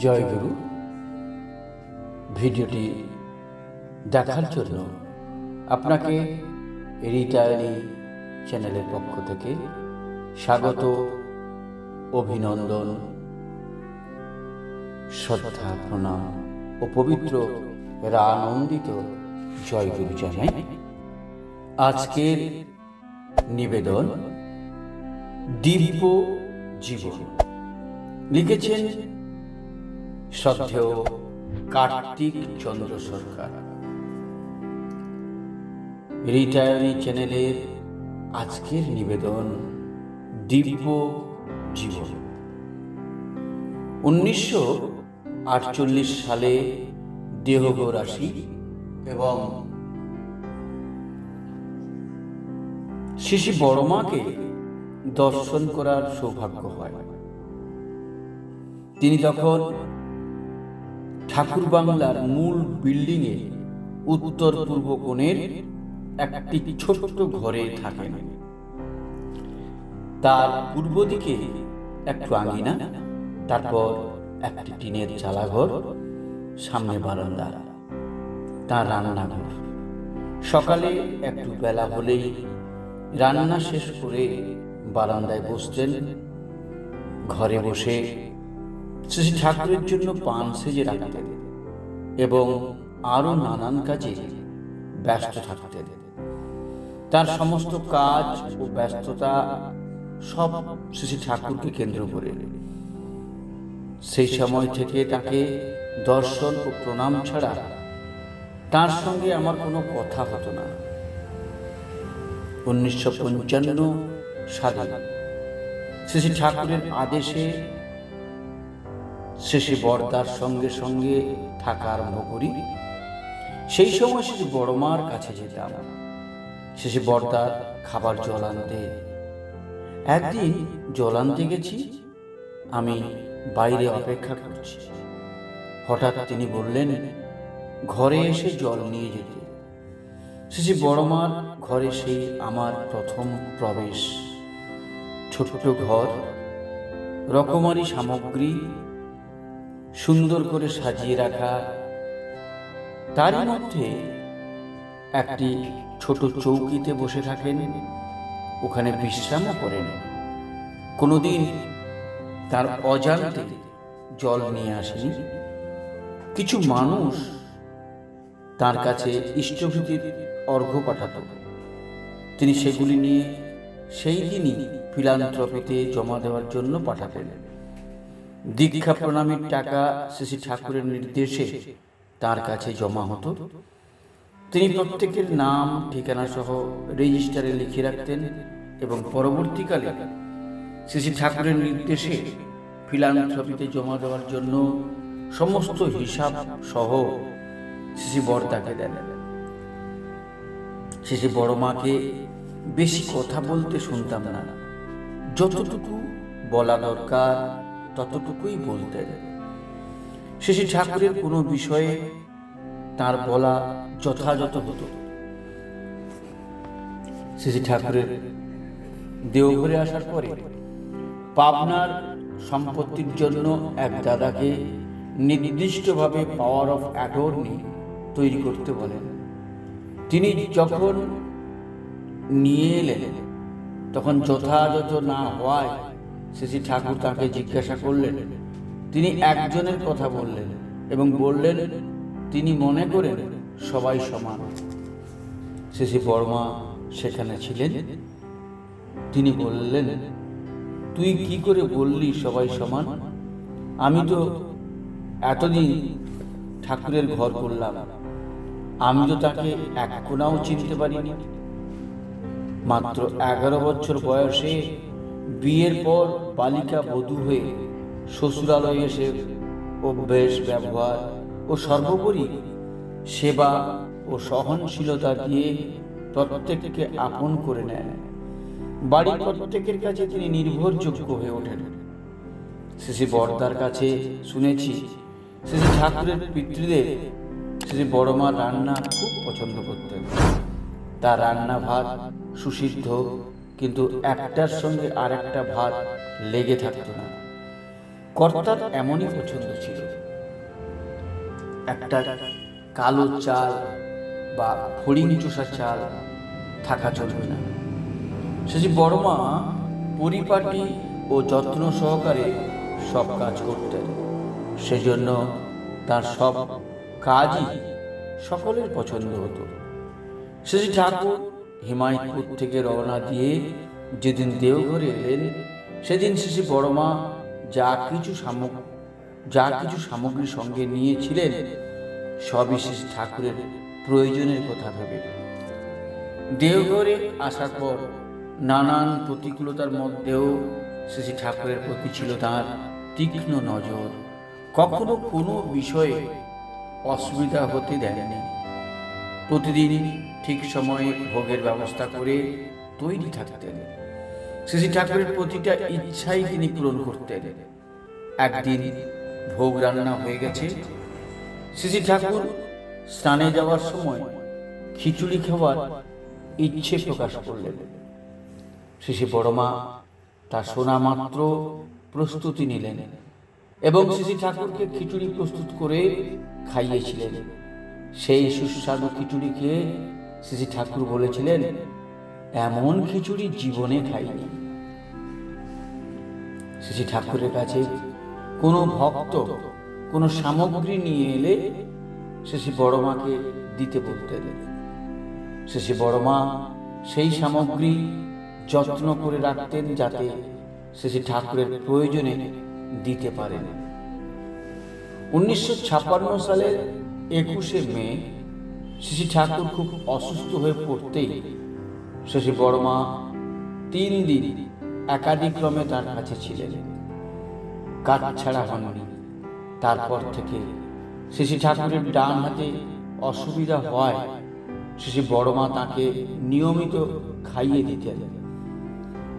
জয় গুরু। ভিডিওটি দেখার জন্য আপনাকে রিটায়ারি চ্যানেলের পক্ষ থেকে স্বাগত, অভিনন্দন, শ্রদ্ধা, প্রণাম ও পবিত্র আনন্দিত জয় গুরু জানাই। আজকের নিবেদন দিব্য জীবন। লিখেছেন শ্রদ্ধেয় কার্তিক চন্দ্র সরকার। রিটায়ারি চ্যানেলের আজকের নিবেদন দিব্য জীবন। উনিশশো আটচল্লিশ সালে দেহগর আসি এবং শিশি বড়মাকে দর্শন করার সৌভাগ্য হয়। তিনি তখন ঠাকুর বাংলার মূল বিল্ডিংয়ে উত্তর পূর্ব কোণের একটি ছোট্ট ঘরে থাকেন। তার পূর্ব দিকে একটু আঙিনা, তারপর একটি টিনের চালাঘর, সামনে বারান্দা, তার রান্নাঘর। সকালে একটু বেলা হলেই রান্না শেষ করে বারান্দায় বসতেন। ঘরে বসে শ্রী ঠাকুরের জন্য পান সেজে রাখতেন এবং আরও নানান কাজে ব্যস্ত থাকতেন। তার সমস্ত কাজ ও ব্যস্ততা সব শ্রী ঠাকুরকে কেন্দ্র করে। সেই সময় থেকে তাকে দর্শন ও প্রণাম ছাড়া তার সঙ্গে আমার কোনো কথা হতো না। উনিশশো পঞ্চান্ন সালে শ্রী ঠাকুরের আদেশে শেষে বর্দার সঙ্গে সঙ্গে থাকা আরম্ভ করি সেই সময় শেষে বড়মার কাছে যেতাম। শেষে বর্দার খাবার জল আনতে। একদিন জল আনতে গেছি। আমি বাইরে অপেক্ষা করছি। হঠাৎ তিনি বললেন ঘরে এসে জল নিয়ে যেতে। শেষে বড়মার ঘরে সেই আমার প্রথম প্রবেশ। ছোট ছোট ঘর রকমারি সামগ্রী সুন্দর করে সাজিয়ে রাখা। তারই মধ্যে একটি ছোট চৌকিতে বসে থাকেন। ওখানে বিশ্রামও করেন। কোনোদিন তার অজান্তে জল নিয়ে আসেনি। কিছু মানুষ তার কাছে ইষ্টভীতির অর্ঘ্য পাঠাত। তিনি সেগুলি নিয়ে সেই দিনই ফিলান্থ্রপিতে জমা দেওয়ার জন্য পাঠাতেন। দীক্ষা প্রণামীর টাকা শ্রী ঠাকুরের নির্দেশে তার কাছে জমা হতো। তিনি প্রত্যেকের নাম, ঠিকানা সহ রেজিস্টারে লিখে রাখতেন এবং পরবর্তীকালে শ্রী ঠাকুরের নির্দেশে ফিলান্থ্রপিতে জমা দেওয়ার জন্য সমস্ত হিসাব সহ শ্রী বর্দাকে দেন। শেষে বড় মাকে বেশি কথা বলতে শুনতাম না। যতটুকু বলা দরকার ততটুকুই বলতেন। শেষে ঠাকুরের কোনো বিষয়ে তার বলা যথাযথ হতো। শ্রী ঠাকুরের দেওঘরে আসার পরে পাবনার সম্পত্তির জন্য এক দাদাকে নির্দিষ্টভাবে পাওয়ার অফ অ্যাটর্নি তৈরি করতে বলেন। তিনি যখন নিয়ে এলেন, তখন যথাযথ না হওয়ায় শ্রী ঠাকুর তাকে জিজ্ঞাসা করলেন। তিনি একজনের কথা বললেন এবং বললেন তিনি মনে করেন সবাই সমান। শ্রী বর্মা সেখানে ছিলেন। তিনি বললেন তুই কি করে বললি সবাই সমান? আমি তো এতদিন ঠাকুরের ঘর করলাম। আমি তো তাকে এক কোনাও চিনতে পারিনি। মাত্র এগারো বছর বয়সে বিয়ের পর বালিকা বধূ হয়ে শ্বশুরালয়ে এসে অভ্যেস, ব্যবহার ও সর্বোপরি সেবা ও সহনশীলতা দিয়ে প্রত্যেককে আপন করে নেন। বাড়ির প্রত্যেকের কাছে তিনি নির্ভরযোগ্য হয়ে ওঠেন। শ্রী বর্দার কাছে শুনেছি, শ্রী ঠাকুরের পিতৃদের শ্রী বড়মার রান্না খুব পছন্দ করতেন। তার রান্না ভাত সুসিদ্ধ কিন্তু একটার সঙ্গে আর একটা ভাত লেগে থাকতো না। কর্তার এমনই পছন্দ ছিল। একটা কালো চাল বা ফড়িং চোষা চাল থাকা চলবে না। সে যে বড় মা পরিপাটি ও যত্ন সহকারে সব কাজ করতেন। সেজন্য তার সব কাজই সকলের পছন্দ হতো। শ্রী ঠাকুর হিমায়তপুর থেকে রওনা দিয়ে যেদিন দেওঘরে এলেন, সেদিন শ্রী বড়মা যা কিছু সামগ্রী যা কিছু সামগ্রী সঙ্গে নিয়েছিলেন, সবই শ্রী ঠাকুরের প্রয়োজনের কথা ভেবে। দেওঘরে আসার পর নানান প্রতিকূলতার মধ্যেও শ্রী ঠাকুরের প্রতি ছিল তাঁর তীক্ষ্ণ নজর। কখনো কোনো বিষয়ে অসুবিধা হতে দেননি প্রতিদিন ঠিক সময়ে ভোগের ব্যবস্থা করে তৈরি থাকতেন। শ্রী ঠাকুরের প্রতিটা ইচ্ছাই তিনি পূরণ করতেন। একদিন ভোগ রান্না হয়ে গেছে। শ্রী ঠাকুর স্নানে যাওয়ার সময় খিচুড়ি খাওয়ার ইচ্ছে প্রকাশ করলেন। শিশি বড়মা তা শোনা মাত্র প্রস্তুতি নিলেন এবং শ্রী ঠাকুরকে খিচুড়ি প্রস্তুত করে খাইয়েছিলেন। সেই সুস্বাদু খিচুড়ি খেয়ে শ্রী ঠাকুর বলেছিলেন, এমন খিচুড়ি জীবনে খাইনি। শ্রী ঠাকুরের কাছে কোনো ভক্ত কোনো সামগ্রী নিয়ে এলে শ্রী বড় মাকে দিতে বলতেন শ্রী বড় মা সেই সামগ্রী যত্ন করে রাখতেন যাতে শ্রী ঠাকুরের প্রয়োজনে দিতে পারেন। উনিশশো ছাপ্পান্ন সালের একুশে মে শ্রী ঠাকুর খুব অসুস্থ হয়ে পড়তেই শশী বড়মা তিন দিন একাধিক্রমে তার কাছে ছিলেন। কাজ ছাড়া হননি। তারপর থেকে শিশি ঠাকুরের ডান হাতে অসুবিধা হয়, শিশি বড়মা তাকে নিয়মিত খাইয়ে দিতেন।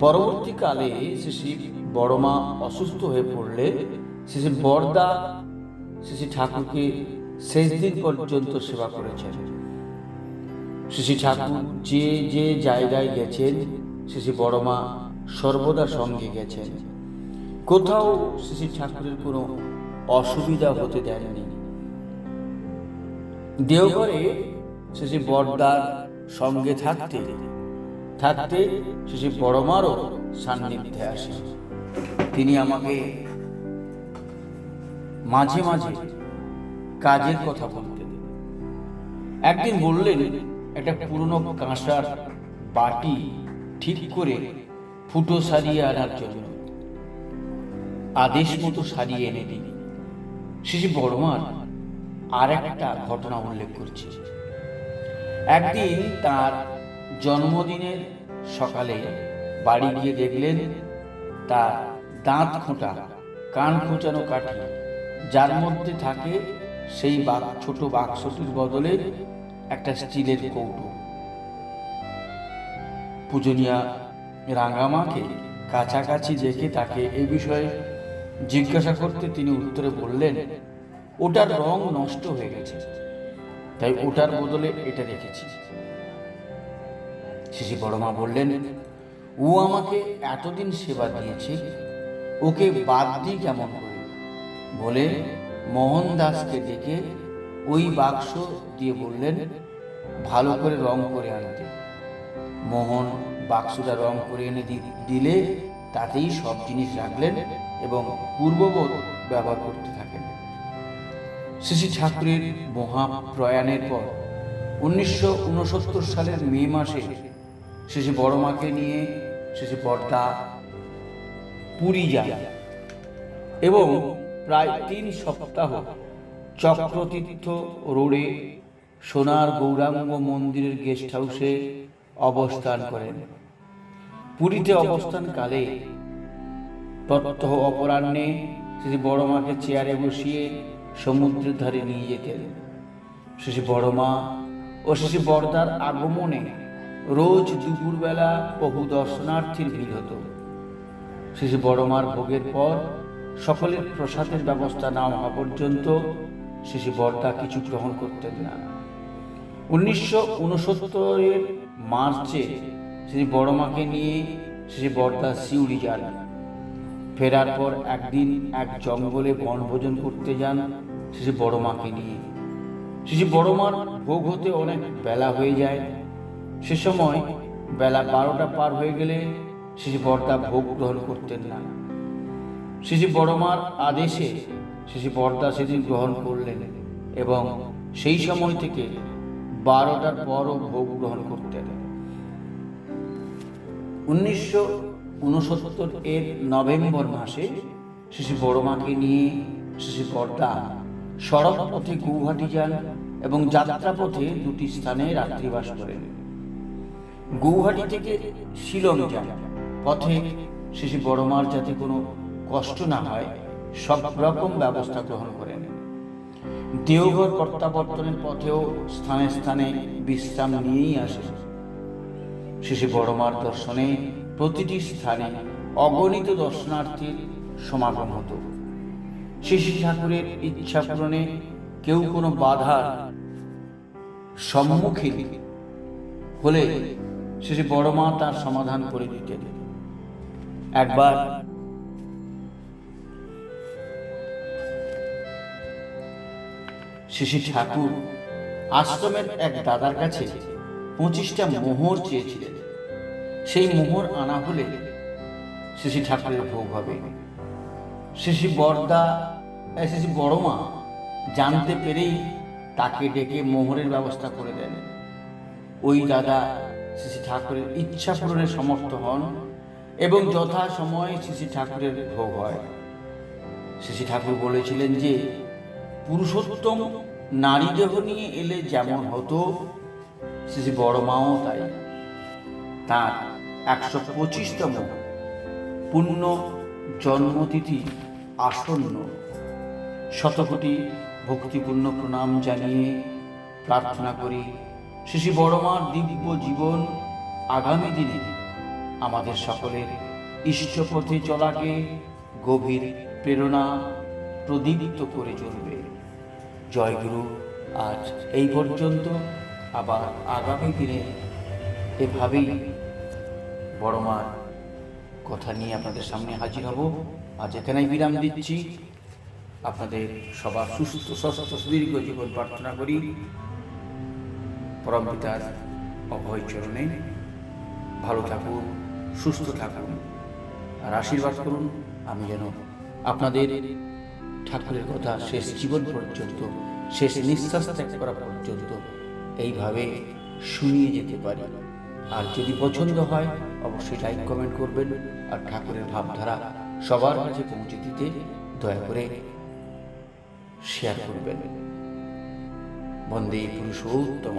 পরবর্তীকালে শিশি বড়মা অসুস্থ হয়ে পড়লে শিশি বড়দা শিশি ঠাকুরকে শেষ দিন পর্যন্ত সেবা করেছেন। শিশি ঠাকুর যে যে জায়গায় গেছেন শিশি বড়মা সর্বদা সঙ্গে গেছেন। কোথাও শিশি ঠাকুরের কোনো অসুবিধা হতে দেননি দেওঘরে শিশি বড়দার সঙ্গে থাকতে থাকতে শিশি বড়মারও সান্নিধ্যে আসে তিনি আমাকে মাঝে মাঝে কাজের কথা বলতেন একদিন বললেন, একটা পুরনো কাঁসার বাটি ঠিক করে ফুটো সারিয়ে আনার জন্য। আদেশ মতো সারিয়ে এনে দিন। শিশু বড়মার আর একটা ঘটনা উল্লেখ করছি। একদিন তার জন্মদিনের সকালে বাড়ি গিয়ে দেখলেন, তার দাঁত খোঁটা, কান খোঁচানো কাঠি, যার মধ্যে থাকে সেই ছোট বাক্সটির বদলে একটা স্টিলের কৌটো। পূজনীয়া রাঙ্গামাকে কাছাকাছি দেখে তাকে এ বিষয়ে জিজ্ঞাসা করতে তিনি উত্তরে বললেন, ওটার রং নষ্ট হয়ে গেছে। তাই ওটার বদলে এটা রেখেছি। শিশি বড়মা বললেন, ও আমাকে এতদিন সেবা দিয়েছে, ওকে বাদ দিই কেমন করে? বলে মোহন দাসকে ডেকে ওই বাক্স দিয়ে বললেন, ভালো করে রং করে আনতে। মোহন বাক্সটা রং করে এনে দিলে তাতেই সব জিনিস রাখলেন এবং পূর্ববোধ ব্যবহার করতে থাকেন। শ্রী ঠাকুরের মহাপ্রয়াণের পর উনিশশো উনসত্তর সালের মে মাসে শ্রী বড়মাকে নিয়ে শ্রী পর্দা পুরী যায় এবং প্রায় তিন সপ্তাহ চক্রতীর্থ রোডে সোনার গৌরাঙ্গ মন্দিরের গেস্ট হাউসে অবস্থান করেন। পুরীতে অবস্থানকালে প্রত্যহ অপরাহ্নে শ্রী বড়মাকে চেয়ারে বসিয়ে সমুদ্রের ধারে নিয়ে যেতেন। শ্রী বড়মা ও শ্রী বর্দার আগমনে রোজ দুপুরবেলা বহু দর্শনার্থীর ভিড় হতো। শ্রী বড়মার ভোগের পর সকলের প্রসাদের ব্যবস্থা না হওয়া পর্যন্ত শ্রী বর্দা কিছু গ্রহণ করতেন না। উনিশশো উনসত্তরের মার্চে শ্রী বড়মাকে নিয়ে শ্রী বর্দা সিউড়ি যান। ফেরার পর একদিন এক জঙ্গলে বনভোজন করতে যান শিশু বড় মাকে নিয়ে। শ্রী বড় মার ভোগ হতে অনেক বেলা হয়ে যায়। সে সময় বেলা বারোটা পার হয়ে গেলে শিশু বর্দা ভোগ গ্রহণ করতেন না। শিশু বড় মার আদেশে শিশু বর্দা সেদিন গ্রহণ করলেন এবং সেই সময় থেকে বারোটার পরও ভোগ গ্রহণ করতেন। উনিশশো উনসত্তর এর নভেম্বর মাসে শিশু বড়মাকে নিয়ে শিশু বর্দা সড়ক পথে গৌহাটি যান এবং যাত্রাপথে দুটি স্থানে রাত্রিবাস করেন। গৌহাটি থেকে শিলং যান। পথে শিশু বড়মার যাতে কোনো কষ্ট না হয় সব রকম ব্যবস্থা গ্রহণ করেন। দেওঘর প্রত্যাবর্তনের পথেও স্থানে স্থানে বিশ্রাম নিয়েই আসেন। শিশু বড়মার দর্শনে প্রতিটি স্থানে অগণিত দর্শনার্থীর সমাগম হতো। শিশু ঠাকুরের ইচ্ছা পূরণে কেউ কোনো বাধার সম্মুখীন হলে শিশু বড়মা তার সমাধান করে দিতেন। একবার শিশু ঠাকুর। আশ্রমের এক দাদার কাছে পঁচিশটা মোহর চেয়েছিলেন। সেই মোহর আনা হলে শিশি ঠাকুরের ভোগ হবে। শিশি বর্দা শিশি বড়মা জানতে পেরেই তাকে ডেকে মোহরের ব্যবস্থা করে দেন। ওই দাদা শিশি ঠাকুরের ইচ্ছা পূরণে সমর্থ হন এবং যথা সময়ে শিশি ঠাকুরের ভোগ হয়। শিশি ঠাকুর বলেছিলেন যে, পুরুষোত্তম নারী দেহ নিয়ে এলে যেমন হতো, শ্রী বড় মাও তাই। তার একশো পঁচিশতম পূর্ণ জন্মতিথি আসন্ন। শতকোটি ভক্তিপূর্ণ প্রণাম জানিয়ে প্রার্থনা করি শিশি বড়মার দিব্য জীবন আগামী দিনে আমাদের সকলের ইষ্টপথে চলাকে গভীর প্রেরণা প্রদীপ্ত করে চলবে। জয়গুরু, আজ এই পর্যন্ত। আবার আগামী দিনে এভাবেই বড় মার কথা নিয়ে আপনাদের সামনে হাজির হব। আজ এখানেই বিরাম দিচ্ছি। আপনাদের সবার সুস্থ সুস্থ সুদীর্ঘ জীবন প্রার্থনা করি। পরম পিতার অভয় চরণে ভালো থাকুন, সুস্থ থাকুন, আর আশীর্বাদ করুন। আমি যেন আপনাদের ঠাকুরের কথা শেষ জীবন পর্যন্ত, শেষ নিঃশ্বাস ত্যাগ করা পর্যন্ত এইভাবে শুনিয়ে যেতে পারি। আর যদি পছন্দ হয়, অবশ্যই লাইক কমেন্ট করবেন। আর ঠাকুরের ভাবধারা সবার কাছে পৌঁছে দিতে দয়া করে শেয়ার করবেন। বন্দে পুরুষোত্তম